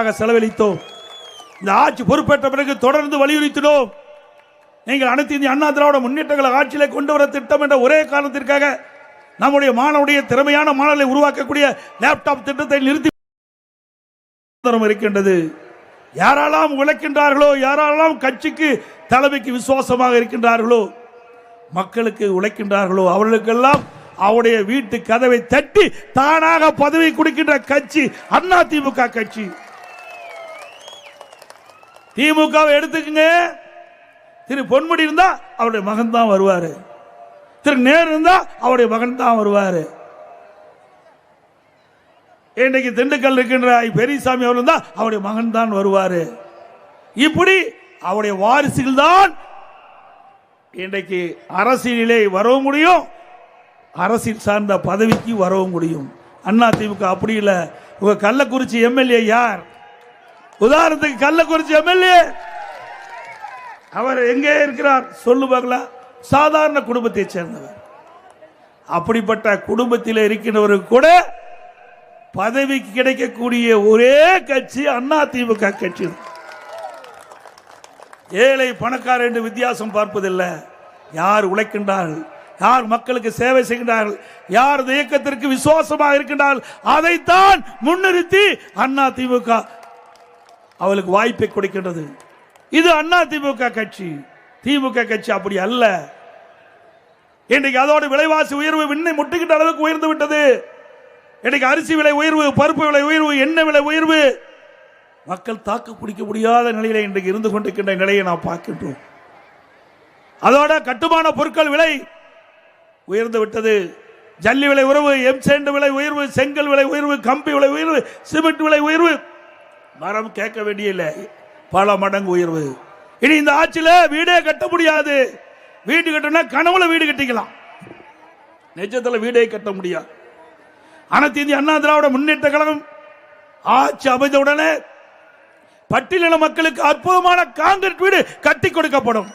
ஆக செலவழித்தோம். இந்த ஆட்சி பொறுப்பேற்ற பிறகு தொடர்ந்து வலியுறுத்தினோம். நீங்கள் அனைத்து இந்திய அண்ணா திராவிட முன்னேற்றங்களை ஆட்சியிலே கொண்டு வர திட்டம் என்ற ஒரே காரணத்திற்காக நம்முடைய மாணவனுடைய திறமையான மாணவர்களை உருவாக்கக்கூடிய லேப்டாப் திட்டத்தை நிறுத்தி இருக்கின்றது. யாரெல்லாம் உழைக்கின்றார்களோ யாரெல்லாம் கட்சிக்கு தலைமைக்கு விசுவாசமாக இருக்கின்றார்களோ மக்களுக்கு உழைக்கின்றார்களோ அவர்களுக்கெல்லாம் அவருடைய வீட்டு கதவை தட்டி தானாக பதவி கொடுக்கின்ற கட்சி அண்ணா திமுக கட்சி. திமுகவை எடுத்துக்கங்க. திரு பொன்முடி இருந்தா அவருடைய மகன் தான் வருவார். திரு நேரு இருந்தா அவருடைய மகன் தான் வருவார். இன்றைக்கு திண்டுக்கல் இருக்கின்ற பெரியசாமி அவர் இருந்தா அவருடைய மகன் தான் வருவார். இப்படி அவருடைய வாரிசுகள் தான் இன்றைக்கு அரசியலிலே வரவும் முடியும் அரசியல் சார்ந்த பதவிக்கு வரவும் முடியும். அண்ணா திமுக அப்படி இல்லை. உங்க கள்ளக்குறிச்சி எம்எல்ஏ யார்? உதாரணத்துக்கு கள்ளக்குறிச்சி எம்எல்ஏ. அவர் எங்கே இருக்கிறார் சொல்லு சாதாரண குடும்பத்தை சேர்ந்தவர். அப்படிப்பட்ட குடும்பத்தில் இருக்கின்றவருக்கு கூட பதவிக்கு கிடைக்கக்கூடிய ஒரே கட்சி அண்ணா திமுக கட்சி ஏழை பணக்காரர் என்று வித்தியாசம் பார்ப்பதில்லை. யார் உழைக்கின்றார்கள்? யார் மக்களுக்கு சேவை செய்கின்றார்கள்? யார் இயக்கத்திற்கு விசுவாசமாக இருக்கின்றார்கள்? அதைத்தான் முன்னிறுத்தி அண்ணா திமுக அவளுக்கு வாய்ப்பை கொடுக்கின்றது. இது அண்ணா திமுக கட்சி. திமுக கட்சி அப்படி அல்ல. இன்றைக்கு அதோட விலைவாசி உயர்வு விண்ணை முட்டுகின்ற அளவுக்கு உயர்ந்து விட்டது. இன்றைக்கு அரிசி விலை உயர்வு பருப்பு விலை உயர்வு எண்ணெய் விலை உயர்வு. மக்கள் தாக்கு பிடிக்க முடியாத நிலையில இன்றைக்கு இருந்து கொண்டிருக்கின்ற நிலையை நாம் பார்க்கின்றோம். அதோட கட்டுமான பொருட்கள் விலை உயர்ந்து விட்டது. ஜல்லி விலை உயர்வு எம்சேண்டு விலை உயர்வு செங்கல் விலை உயர்வு கம்பி விலை உயர்வு சிமெண்ட் விலை உயர்வு மரம் கேட்க வேண்டிய பல மடங்கு உயர்வு. இனி இந்த ஆட்சியில் வீடே கட்ட முடியாது. வீடு கட்டணும்னா கனவுல வீடு கட்டிக்கலாம். நிஜத்தில் வீடே கட்ட முடியாது. அனைத்து இந்திய அண்ணா திராவிட முன்னேற்ற கழகம் ஆட்சி அமைந்தவுடனே பட்டியலின மக்களுக்கு அற்புதமான காங்கிரீட் வீடு கட்டி கொடுக்கப்படும்.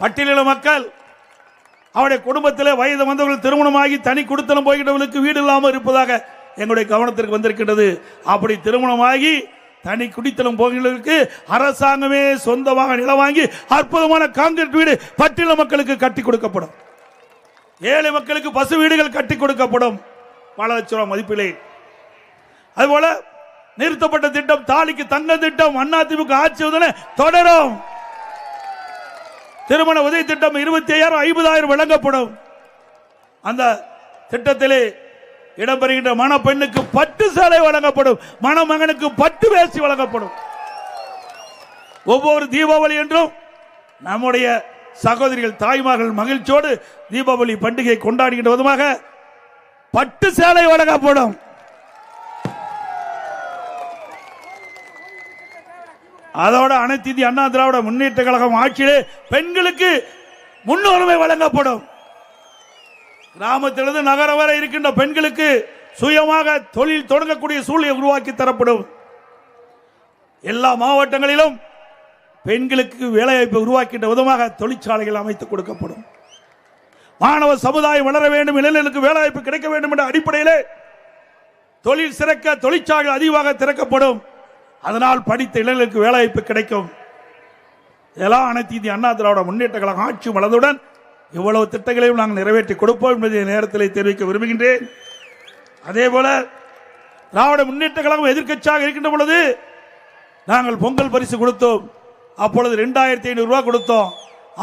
பட்டியலின மக்கள் அவருடைய குடும்பத்தில் வயது வந்தவர்கள் திருமணமாகி தனி குடுத்தனம் போய்கிட்டவர்களுக்கு வீடு இல்லாமல் இருப்பதாக எங்களுடைய கவனத்திற்கு வந்திருக்கின்றது. அப்படி திருமணமாகி தனி குடித்தனம் போகிறவர்களுக்கு அரசாங்கமே சொந்தமாக நிலம் வாங்கி அற்புதமான காங்கிரீட் வீடு பட்டியல மக்களுக்கு கட்டி கொடுக்கப்படும். ஏழை மக்களுக்கு பசு வீடுகள் கட்டி கொடுக்கப்படும். பல லட்சம் ரூபாய் மதிப்பிலே. அதுபோல நிறுத்தப்பட்ட திட்டம் தாலிக்கு தங்க திட்டம் அதிமுக ஆட்சி தொடரும். திருமண உதவி திட்டம் இருபத்தி ஐயாயிரம் ஐம்பதாயிரம் வழங்கப்படும். அந்த திட்டத்திலே இடம்பெறுகின்ற மணப்பெண்ணுக்கு பட்டு சேலை வழங்கப்படும் மணமகனுக்கு பட்டு வேசி வழங்கப்படும். ஒவ்வொரு தீபாவளி என்றும் நம்முடைய சகோதரிகள் தாய்மார்கள் மகிழ்ச்சியோடு தீபாவளி பண்டிகை கொண்டாடுகின்ற விதமாக பட்டு சேலை வழங்கப்படும். அதோட அனைத்து இந்திய அண்ணா திராவிட முன்னேற்ற கழகம் ஆட்சியிலே பெண்களுக்கு முன்னுரிமை வழங்கப்படும். கிராமத்திலிருந்து நகரம் வரை இருக்கின்ற பெண்களுக்கு சுயமாக தொழில் தொடங்கக்கூடிய சூழ்நிலை உருவாக்கி தரப்படும். எல்லா மாவட்டங்களிலும் பெண்களுக்கு வேலைவாய்ப்பை உருவாக்கின்ற விதமாக தொழிற்சாலைகள் அமைத்து கொடுக்கப்படும். மாணவ சமுதாயம் வளர வேண்டும் இளைஞர்களுக்கு வேலைவாய்ப்பு கிடைக்க வேண்டும் என்ற அடிப்படையிலே தொழில் சிறக்க தொழிற்சாலைகள் அதிகமாக திறக்கப்படும். அதனால் படித்த இளைஞர்களுக்கு வேலைவாய்ப்பு கிடைக்கும். இதெல்லாம் அனைத்து இந்திய அண்ணா திராவிட முன்னேற்ற கழகம் ஆட்சி வளர்ந்துடன் இவ்வளவு திட்டங்களையும் நாங்கள் நிறைவேற்றி கொடுப்போம் என்பதை நேரத்தில் தெரிவிக்க விரும்புகின்றேன். அதே போல திராவிட முன்னேற்ற கழகம் எதிர்க்கட்சியாக இருக்கின்ற பொழுது நாங்கள் பொங்கல் பரிசு கொடுத்தோம். அப்பொழுது ரெண்டாயிரத்தி ஐநூறு ரூபாய் கொடுத்தோம்.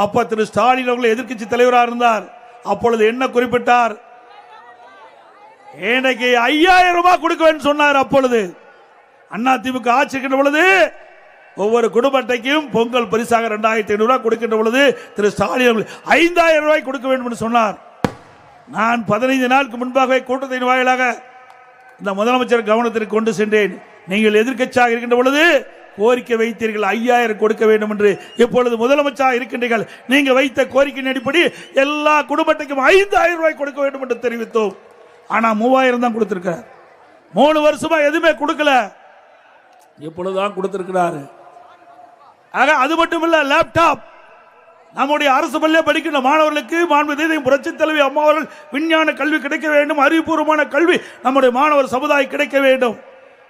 அப்ப திரு ஸ்டாலின் அவர்கள் எதிர்க்கட்சி தலைவராக இருந்தார். அப்பொழுது என்ன குறிப்பிட்டார்? எனக்கு ஐயாயிரம் ரூபாய் கொடுக்க வேண்டும் சொன்னார் அப்பொழுது. அண்ணா திமுக ஆட்சி இருக்கின்ற பொழுது ஒவ்வொரு குடும்ப அட்டைக்கும் பொங்கல் பரிசாக ரெண்டாயிரத்தி ஐநூறு கொடுக்கின்ற பொழுது திரு ஸ்டாலின் அவர்கள் ஐந்தாயிரம் ரூபாய் கொடுக்க வேண்டும் என்று சொன்னார். நான் பதினைந்து நாளுக்கு முன்பாகவே கூட்டத்தின் வாயிலாக இந்த முதலமைச்சர் கவனத்திற்கு கொண்டு சென்றேன். நீங்கள் எதிர்க்கட்சியாக இருக்கின்ற பொழுது கோரிக்கை வைத்தீர்கள் ஐயாயிரம் கொடுக்க வேண்டும் என்று. இப்பொழுது முதலமைச்சராக இருக்கின்றீர்கள். நீங்க வைத்த கோரிக்கையின் அடிப்படி எல்லா குடும்பத்துக்கும் ஐந்தாயிரம் ரூபாய் கொடுக்க வேண்டும் என்று தெரிவித்தோம். ஆனா மூவாயிரம் தான் கொடுத்திருக்கிறார். மூணு வருஷமா எதுவுமே கொடுக்கல. இப்பொழுதுதான் கொடுத்திருக்கிறாரு. ஆக அது மட்டும் இல்ல லேப்டாப் நம்முடைய அரசு பள்ளியில் படிக்கின்ற மாணவர்களுக்கு மாண்பு புரட்சி தலைவி அம்மா அவர்கள் விஞ்ஞான கல்வி கிடைக்க வேண்டும் அறிவுபூர்வமான கல்வி நம்முடைய மாணவர் சமுதாயம் கிடைக்க வேண்டும்.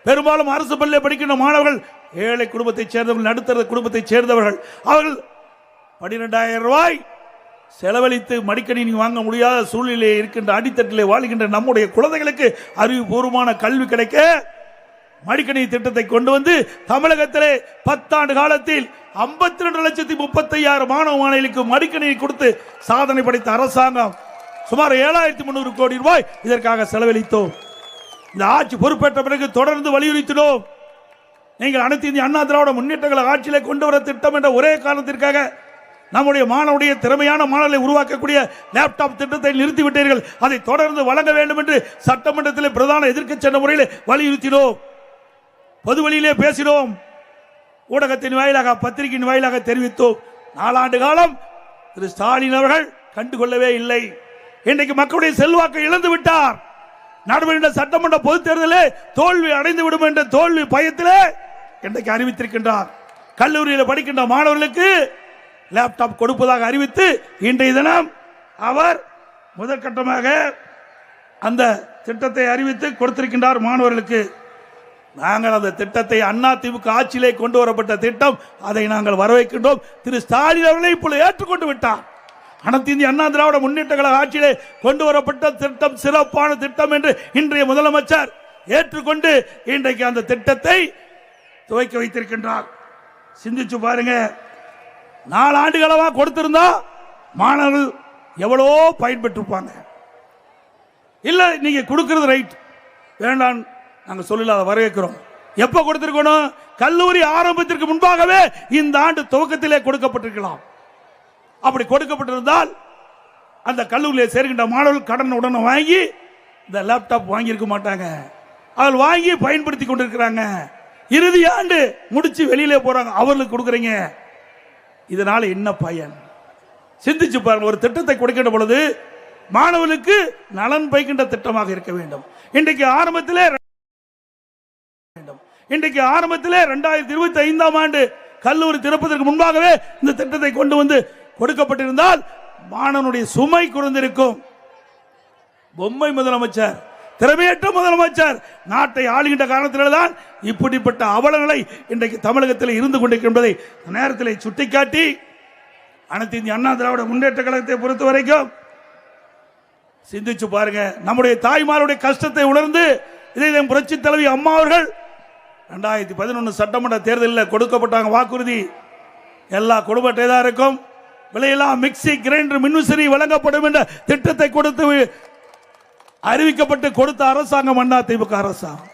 பெரும்பாலும் அரசு பள்ளியில் படிக்கின்ற மாணவர்கள் ஏழை குடும்பத்தைச் சேர்ந்தவர்கள் நடுத்தர குடும்பத்தைச் சேர்ந்தவர்கள். அவர்கள் பன்னிரெண்டாயிரம் ரூபாய் செலவழித்து மடிக்கணினி வாங்க முடியாத சூழ்நிலையில் இருக்கின்ற அடித்தட்டிலே வாழ்கின்ற நம்முடைய குழந்தைகளுக்கு அறிவுபூர்வமான கல்வி கிடைக்க மடிக்கணி திட்டத்தை கொண்டு வந்து தமிழகத்திலே பத்தாண்டு காலத்தில் 52 ரெண்டு லட்சத்தி முப்பத்தி ஐயாயிரம் மாணவ மாணவிகளுக்கு மடிக்கணினி கொடுத்து சாதனை படைத்த அரசாங்கம் சுமார் ஏழாயிரத்தி முன்னூறு கோடி ரூபாய் இதற்காக செலவழித்தோம். இந்த ஆட்சி பொறுப்பேற்ற பிறகு தொடர்ந்து வலியுறுத்தினோம். நீங்கள் அனைத்து இந்திய அண்ணா திராவிட முன்னேற்றங்களை ஆட்சியிலே கொண்டு வர திட்டம் என்ற ஒரே காரணத்திற்காக நம்முடைய மாணவனுடைய திறமையான மாணவர்களை உருவாக்கக்கூடிய லேப்டாப் திட்டத்தை நிறுத்திவிட்டீர்கள். அதை தொடர்ந்து வழங்க வேண்டும் என்று சட்டமன்றத்தில் பிரதான எதிர்க்கட்சி சென்ற முறையில் வலியுறுத்தினோம். பொது வழியிலே பேசினோம். ஊடகத்தின் வாயிலாக பத்திரிகையின் வாயிலாக தெரிவித்தோம். நாலாண்டு காலம் திரு ஸ்டாலின் அவர்கள் கண்டுகொள்ளவே இல்லை. இன்றைக்கு மக்களுடைய செல்வாக்கை இழந்து விட்டார். நடைபெறுகின்ற சட்டமன்ற பொதுத் தேர்தலில் தோல்வி அடைந்து விடும் என்ற தோல்வி பயத்திலே இன்றைக்கு அறிவித்திருக்கின்றார். கல்லூரியில் படிக்கின்ற மாணவர்களுக்கு லேப்டாப் கொடுப்பதாக அறிவித்து இன்றைய தினம் அவர் முதற்கட்டமாக அந்த திட்டத்தை அறிவித்து கொடுத்திருக்கின்றார் மாணவர்களுக்கு. நாங்கள் அந்த திட்டத்தை அண்ணா திமுக ஆட்சியிலே கொண்டு வரப்பட்ட திட்டம். அதை நாங்கள் வரவேற்கின்றோம். திரு ஸ்டாலின் அவர்களை இப்பொழுது ஏற்றுக்கொண்டு விட்டார். அனைத்து இந்திய அண்ணா திராவிட முன்னேற்ற கழக ஆட்சியிலே கொண்டு வரப்பட்ட திட்டம் சிறப்பான திட்டம் என்று இன்றைய முதலமைச்சர் ஏற்றுக்கொண்டு இன்றைக்கு அந்த திட்டத்தை துவக்கி வைத்திருக்கின்றார். சிந்திச்சு பாருங்க. நாலு ஆண்டுகளவா கொடுத்திருந்தா மாணவர்கள் எவ்வளோ பயன்பெற்றிருப்பாங்க இல்லை நீங்க கொடுக்கறது ரைட் வேண்டாம் நாங்கள் சொல்லல அதை வரவேற்கிறோம். எப்போ கொடுத்திருக்கணும்? கல்லூரி ஆரம்பத்திற்கு முன்பாகவே இந்த ஆண்டு துவக்கத்திலே கொடுக்கப்பட்டிருக்கலாம். அப்படி கொடுக்கப்பட்டிருந்தால் அந்த கல்லூரியில் சேர்கின்ற மாணவர்கள் கடன் உடனே வாங்கி இந்த லேப்டாப் வாங்கியிருக்க மாட்டாங்க. அதில் வாங்கி பயன்படுத்தி கொண்டிருக்கிறாங்க. இறுதி ஆண்டு முடிச்சு வெளியிலே போறாங்க. அவர்களுக்கு கொடுக்குறீங்க. இதனால என்ன பயன்? சிந்திச்சு பாருங்க. ஒரு திட்டத்தை கொடுக்கின்ற பொழுது மாணவர்களுக்கு நலன் பயக்கின்ற திட்டமாக இருக்க வேண்டும். இன்றைக்கு ஆரம்பத்திலே இன்றைக்கு ஆரம்பத்திலே ரெண்டாயிரத்தி இருபத்தி ஐந்தாம் ஆண்டு கல்லூரி திறப்பதற்கு முன்பாகவே இந்த திட்டத்தை கொண்டு வந்து கொடுக்கப்பட்டிருந்தால் மாணவனுடைய சுமை குறைந்திருக்கும். பொம்மை முதலமைச்சர் திறமையற்ற முதலமைச்சர் நாட்டை ஆளுகின்ற காரணத்தில்தான் இப்படிப்பட்ட அவலங்களை இன்றைக்கு தமிழகத்தில் இருந்து கொண்டிருக்கின்றதை நேரத்தில் சுட்டிக்காட்டி அனைத்து இந்திய அண்ணா திராவிட முன்னேற்ற கழகத்தை பொறுத்த வரைக்கும் சிந்திச்சு பாருங்க. நம்முடைய தாய்மாருடைய கஷ்டத்தை உணர்ந்து இதை புரட்சி தலைவி அம்மா அவர்கள் ரெண்டாயிரத்தி பதினொன்று சட்டமன்ற தேர்தலில் கொடுக்கப்பட்டாங்க வாக்குறுதி. எல்லா குடும்பட்டையதான் இருக்கும். விலையெல்லாம் மிக்சி கிரைண்டர் மின்விசிறி வழங்கப்படும் என்ற திட்டத்தை கொடுத்து அறிவிக்கப்பட்டு கொடுத்த அரசாங்கம் அண்ணா திமுக அரசாங்கம்.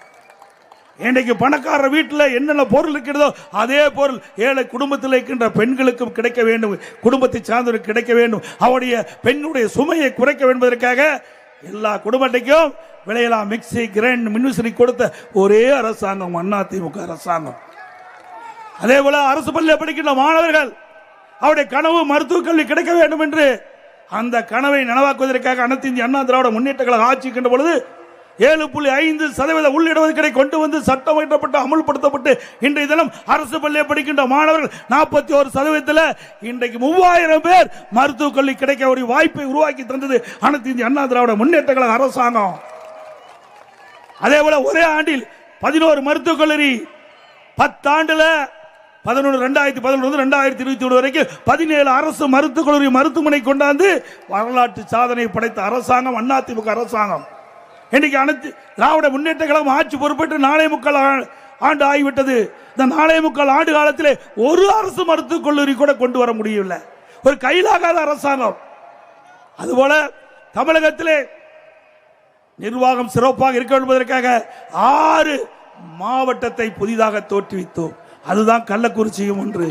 இன்றைக்கு பணக்காரர் வீட்டில் என்னென்ன பொருள் இருக்கிறதோ அதே பொருள் ஏழை குடும்பத்தில் இருக்கின்ற பெண்களுக்கும் கிடைக்க வேண்டும். குடும்பத்தை சார்ந்தவருக்கு கிடைக்க வேண்டும். அவருடைய பெண்ணுடைய சுமையை குறைக்க வேண்டுவதற்காக எல்லா குடும்பத்தைக்கும் விளையலாம் மிக்சி கிரைண்ட் மின்விசிறி கொடுத்த ஒரே அரசாங்கம் அண்ணா திமுக அரசாங்கம். அதே போல அரசு பள்ளியில் படிக்கின்ற மாணவர்கள் அவருடைய கனவு மருத்துவக் கல்வி கிடைக்க வேண்டும் என்று அந்த கனவை நனவாக்குவதற்காக அனைத்து இந்திய அண்ணா திராவிட முன்னேற்ற கழகம் ஆட்சி பொழுது ஏழு புள்ளி ஐந்து சதவீத உள்ளிடுவதற்கை கொண்டு வந்து சட்டம் இயற்றப்பட்டு அமுல்படுத்தப்பட்டு இன்றைய தினம் அரசு பள்ளியை படிக்கின்ற மாணவர்கள் நாற்பத்தி ஒரு சதவீதத்தில் இன்றைக்கு மூவாயிரம் பேர் மருத்துவக் கல்வி கிடைக்க ஒரு வாய்ப்பை உருவாக்கி தந்தது அனைத்து இந்திய அண்ணா திராவிட முன்னேற்ற கழக அரசாங்கம். அதே போல ஒரே ஆண்டில் பதினோரு மருத்துவக் கல்லூரி பத்தாண்டுல பதினொன்று ரெண்டாயிரத்தி பதினொன்று ரெண்டாயிரத்தி இருபத்தி ஒன்று வரைக்கும் பதினேழு அரசு மருத்துவக் கல்லூரி மருத்துவமனை கொண்டாந்து வரலாற்று சாதனை படைத்த அரசாங்கம் அதிமுக அரசாங்கம். இன்னைக்கு அனைத்து திராவிட முன்னேற்ற கழகம் ஆட்சி பொறுப்பேற்று நாளை முக்கால் ஆ- ஆண்டு ஆகிவிட்டது. இந்த நாளை முக்கால் ஆண்டு காலத்தில் ஒரு அரசு மருத்துவக் கல்லூரி கூட கொண்டு வர முடியவில்லை. ஒரு கையிலாகாத அரசாங்கம். அதுபோல தமிழகத்திலே நிர்வாகம் சிறப்பாக இருக்க என்பதற்காக ஆறு மாவட்டத்தை புதிதாக தோற்றுவித்தோம். அதுதான் கள்ளக்குறிச்சியும் ஒன்று.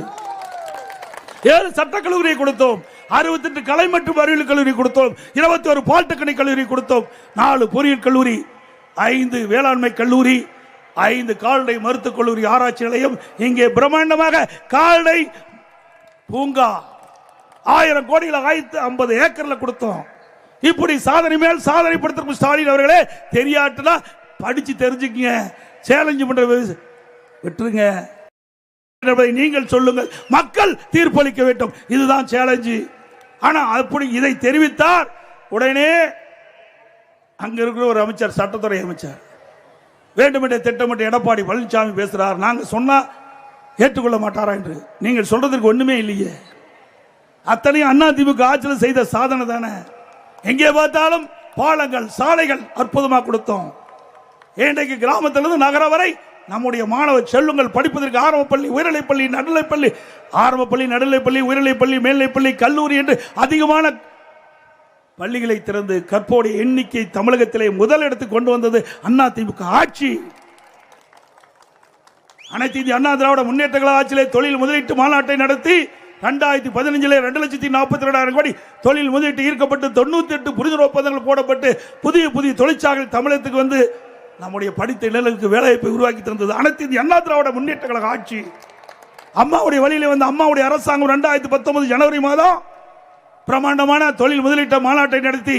ஏழு சட்டக்கல்லூரியை கொடுத்தோம். அறுபத்தெட்டு கலை மற்றும் அறிவியல் கல்லூரி கொடுத்தோம். இருபத்தி ஒரு பாலிடெக்னிக் கல்லூரி கொடுத்தோம். நாலு பொறியியல் கல்லூரி ஐந்து வேளாண்மை கல்லூரி ஐந்து கால்நடை மருத்துவக் கல்லூரி ஆராய்ச்சி நிலையம். இங்கே பிரம்மாண்டமாக கால்நடை பூங்கா ஆயிரம் கோடியில் ஆயிரத்து ஐம்பது ஏக்கர்ல கொடுத்தோம். இப்படி சாதனை மேல் சாதனை படுத்திருக்கும் ஸ்டாலின் அவர்களே தெரியாட்டுனா படிச்சு தெரிஞ்சுக்கங்க. சேலஞ்சு பண்ற விட்டுருங்க. என்பதை நீங்கள் சொல்லுங்கள். மக்கள் தீர்ப்பளிக்க வேண்டும். இதுதான் சேலஞ்சு ஆனா அப்படி இதை தெரிவித்தார் உடனே அங்க இருக்கிற ஒரு அமைச்சர் சட்டத்துறை அமைச்சர். வேண்டுமென்றே திட்டமிட்ட எடப்பாடி பழனிசாமி பேசுறார். நாங்கள் சொன்னா ஏற்றுக்கொள்ள மாட்டாரா என்று. நீங்கள் சொல்றதுக்கு ஒண்ணுமே இல்லையே. அத்தனையும் அண்ணா திமுக ஆட்சியில் செய்த சாதனை தானே. எங்கே பார்த்தாலும் பாலங்கள் சாலைகள் அற்புதமாக கொடுத்தோம். இன்றைக்கு கிராமத்திலிருந்து நகரம் வரை நம்முடைய மாணவ செல்லுங்கள் படிப்பதற்கு ஆரம்பப்பள்ளி உயர்நிலைப்பள்ளி நடுநிலைப்பள்ளி ஆரம்பப்பள்ளி நடுநிலைப்பள்ளி உயர்நிலைப்பள்ளி மேல்நிலைப்பள்ளி கல்லூரி என்று அதிகமான பள்ளிகளை திறந்து கற்போடைய எண்ணிக்கை தமிழகத்திலே முதல் இடத்துக்கு கொண்டு வந்தது அண்ணா திமுக ஆட்சி. அனைத்து இந்திய அண்ணா திராவிட முன்னேற்ற கழக ஆட்சியிலே தொழில் முதலீட்டு மாநாட்டை நடத்தி ரெண்டாயிரத்தி பதினஞ்சிலே ரெண்டு லட்சத்தி நாற்பத்தி ரெண்டாயிரம் கோடி தொழில் முதலீட்டு ஈர்க்கப்பட்டு தொண்ணூத்தி எட்டு புரிதல் ஒப்பந்தங்கள் போடப்பட்டு புதிய புதிய தொழிற்சாலைகள் தமிழகத்துக்கு வந்து நம்முடைய படித்த இளைஞர்களுக்கு வேலைவாய்ப்பை உருவாக்கி தந்தது. அனைத்து இந்திய அண்ணா திராவிட முன்னேற்ற கழக ஆட்சி. அம்மாவுடைய வழியில் வந்து அம்மாவுடைய அரசாங்கம் ரெண்டாயிரத்தி பத்தொன்பது ஜனவரி மாதம் பிரமாண்டமான தொழில் முதலீட்டு மாநாட்டை நடத்தி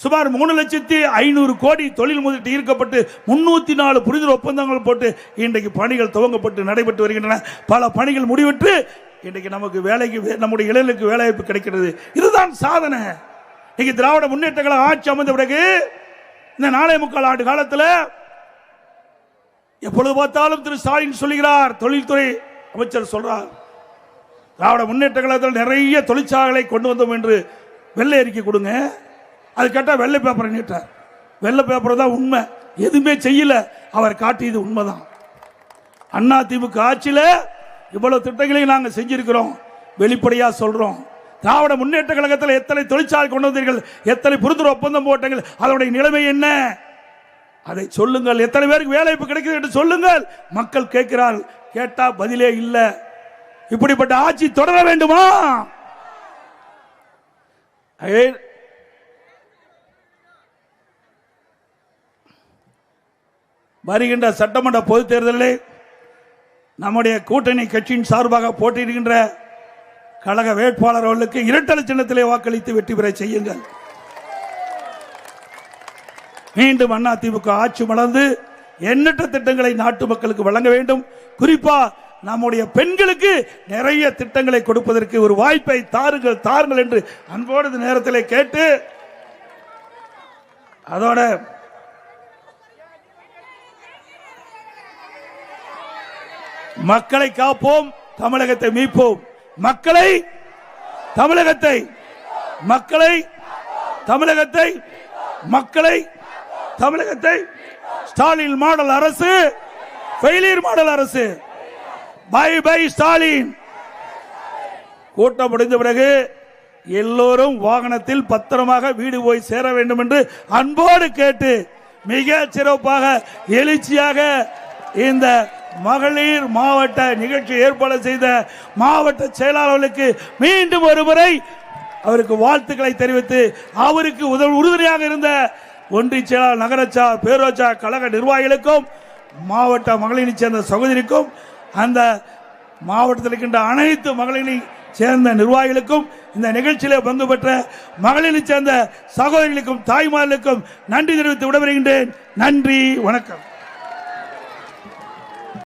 சுமார் மூணு லட்சத்தி ஐநூறு கோடி தொழில் முதலீட்டு ஈர்க்கப்பட்டு முன்னூத்தி நாலு புரிதல் ஒப்பந்தங்கள் போட்டு இன்றைக்கு பணிகள் துவங்கப்பட்டு நடைபெற்று வருகின்றன. பல பணிகள் முடிவிட்டு இன்றைக்கு நமக்கு வேலைக்கு வே- நம்முடைய இளைஞர்களுக்கு வேலைவாய்ப்பு கிடைக்கிறது. இதுதான் சாதனை. இன்னைக்கு திராவிட முன்னேற்ற கழக ஆட்சி அமைந்த பிறகு இந்த நாளை முக்கால் ஆண்டு காலத்தில் எப்பொழுது பார்த்தாலும் திரு ஸ்டாலின் சொல்லுகிறார் தொழில்துறை அமைச்சர் சொல்றார் திராவிட முன்னேற்ற கழகத்தில் நிறைய தொழிற்சாலைகளை கொண்டு வந்தோம் என்று வெள்ளை அறிக்கை கொடுங்க. அது கேட்டால் வெள்ளை பேப்பரை நீட்டார் வெள்ளை பேப்பர் தான் உண்மை. எதுவுமே செய்யல. அவர் காட்டியது உண்மைதான். அண்ணா திமுக ஆட்சியில் இவ்வளவு திட்டங்களையும் நாங்கள் செஞ்சிருக்கிறோம். வெளிப்படையா சொல்றோம். திராவிட முன்னேற்ற கழகத்தில் எத்தனை தொழிற்சாலை கொண்டு வந்தீர்கள் எத்தனை புரிந்துணர்வு ஒப்பந்தம் போட்டீர்கள் அதனுடைய நிலைமை என்ன? அதை சொல்லுங்கள். எத்தனை பேருக்கு வேலைவாய்ப்பு கிடைக்குது என்று சொல்லுங்கள். மக்கள் கேட்கிறார்கள். கேட்டா பதிலே இல்லை. இப்படிப்பட்ட ஆட்சி தொடர வேண்டுமா? வருகின்ற சட்டமன்ற பொதுத் தேர்தலில் நம்முடைய கூட்டணி கட்சியின் சார்பாக போட்டியிடுகின்ற கழக வேட்பாளர்களுக்கு இரட்டலை சின்னத்திலே வாக்களித்து வெற்றி பெற செய்யுங்கள். மீண்டும் அண்ணா திமுக ஆட்சி மலர்ந்து எண்ணற்ற திட்டங்களை நாட்டு மக்களுக்கு வழங்க வேண்டும். குறிப்பா நம்முடைய பெண்களுக்கு நிறைய திட்டங்களை கொடுப்பதற்கு ஒரு வாய்ப்பை தாருங்கள் தாருங்கள் என்று அன்போடு நேரத்தில் கேட்டு அதோட மக்களை காப்போம் தமிழகத்தை மீட்போம். மக்களை தமிழகத்தை மக்களை தமிழகத்தை மக்களை தமிழகத்தை ஸ்டாலின் மாடல் அரசு ஃபெயிலியர் மாடல் அரசு. Bye bye Stalin. கூட்டம் முடிந்த பிறகு எல்லோரும் வாகனத்தில் பத்திரமாக வீடு போய் சேர வேண்டும் என்று அன்போடு கேட்டு மிக சிறப்பாக எழுச்சியாக இந்த மகளிர் மாவட்ட நிகழ்ச்சி ஏற்பாடு செய்த மாவட்ட செயலாளர்களுக்கு மீண்டும் ஒருமுறை அவருக்கு வாழ்த்துக்களை தெரிவித்து அவருக்கு உதவி உறுதுணையாக இருந்த ஒன்றிய செயலாளர் நகரச்சா பேரோச்சா கழக நிர்வாகிகளுக்கும் மாவட்ட மகளிரை சேர்ந்த சகோதரிக்கும் அந்த மாவட்டத்தில் இருக்கின்ற அனைத்து மகளிரை சேர்ந்த நிர்வாகிகளுக்கும் இந்த நிகழ்ச்சியில் பங்கு பெற்ற மகளிரை சேர்ந்த சகோதரிகளுக்கும் தாய்மார்களுக்கும் நன்றி தெரிவித்து விடைபெறுகின்றேன். நன்றி வணக்கம்.